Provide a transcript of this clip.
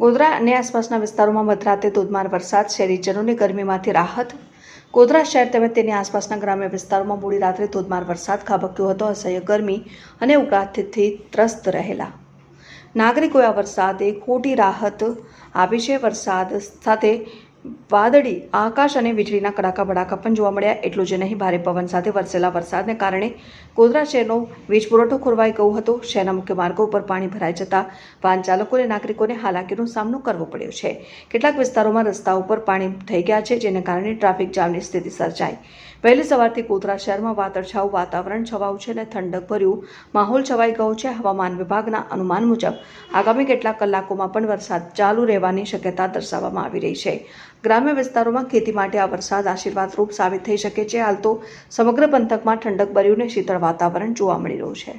ગોધરા અને આસપાસના વિસ્તારોમાં મધરાતે ધોધમાર વરસાદ શહેરીજનોને ગરમીમાંથી રાહત. ગોધરા શહેર તેમજ તેની આસપાસના ગ્રામ્ય વિસ્તારોમાં મોડી રાત્રે ધોધમાર વરસાદ ખાબક્યો હતો, અસહ્ય ગરમી અને ઉકળાટથી ત્રસ્ત રહેલા. નાગરિકોએ આ વરસાદે ખોટી રાહત આપી છે. વરસાદ સાથે વાદળી, આકાશ અને વીજળીના કડાકા બડાકા પણ જોવા મળ્યા. એટલું જ નહીં, ભારે પવન સાથે વરસેલા વરસાદને કારણે ગોધરા શહેરનો વીજ પુરવઠો ખોરવાઈ ગયો હતો. શહેરના મુખ્ય માર્ગો ઉપર પાણી ભરાઈ જતા વાહન ચાલકો અને નાગરિકોને હાલાકીનો સામનો કરવો પડ્યો છે. કેટલાક વિસ્તારોમાં રસ્તા ઉપર પાણી થઈ ગયા છે, જેને કારણે ટ્રાફિક જામની સ્થિતિ સર્જાઈ. વહેલી સવારથી ગોધરા શહેરમાં વાદળછાયું વાતાવરણ છવાયું છે અને ઠંડક ભર્યું માહોલ છવાઈ ગયો છે. હવામાન વિભાગના અનુમાન મુજબ આગામી કેટલાક કલાકોમાં પણ વરસાદ ચાલુ રહેવાની શક્યતા દર્શાવવામાં આવી રહી છે. ગ્રામ્ય વિસ્તારોમાં ખેતી માટે આ વરસાદ આશીર્વાદરૂપ સાબિત થઈ શકે છે. હાલ તો સમગ્ર પંથકમાં ઠંડક ભર્યું અને શીતળ વાતાવરણ જોવા મળી રહ્યું છે.